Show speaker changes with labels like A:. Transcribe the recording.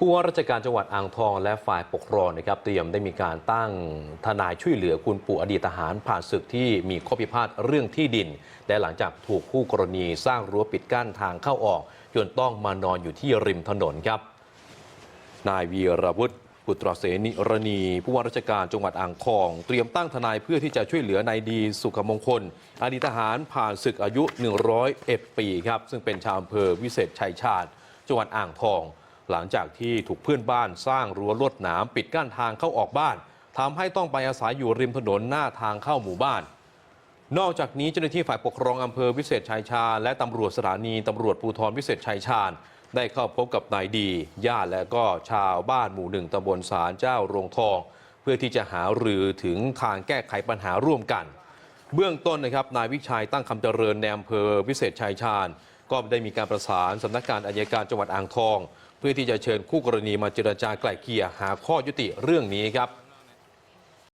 A: ผู้ว่าราชการจังหวัดอ่างทองและฝ่ายปกครองนะครับเตรียมได้มีการตั้งทนายช่วยเหลือคุณปู่อดีตทหารผ่านศึกที่มีข้อพิพาทเรื่องที่ดิน และหลังจากถูกคู่กรณีสร้างรั้วปิดกั้นทางเข้าออกจนต้องมานอนอยู่ที่ริมถนนครับ นายวีรวุฒิปุตรเสนิรณีผู้ว่าราชการจังหวัดอ่างทอง เตรียมตั้งทนายเพื่อที่จะช่วยเหลือนายดีสุขมงคล อดีตทหารผ่านศึกอายุ 101 ปีครับ ซึ่งเป็นชาวอำเภอวิเศษชัยชาญจังหวัดอ่างทอง หลังจากที่ถูกเพื่อนบ้านสร้างรั้วลวดหนามปิดกั้นทางเข้าออกบ้านทำให้ต้องไปอาศัยอยู่ริมถนนหน้าทางเข้าหมู่บ้าน นอกจากนี้เจ้าหน้าที่ฝ่ายปกครองอำเภอวิเศษชัยชาญและตำรวจสถานีตำรวจภูธรวิเศษชัยชาญ ได้เข้าพบกับนายดีญาติและก็ชาวบ้านหมู่หนึ่งตำบลสารเจ้าโรงทอง เพื่อที่จะหารือถึงทางแก้ไขปัญหาร่วมกัน เบื้องต้นนะครับนายวิชัยตั้งคำเจริญในอำเภอวิเศษชัยชาญ ก็ได้มีการประสานสำนักงานอายการจังหวัดอ่างทอง เพื่อที่จะเชิญคู่กรณีมาเจรจาไกล่เกลี่ยหาข้อยุติเรื่องนี้ครับ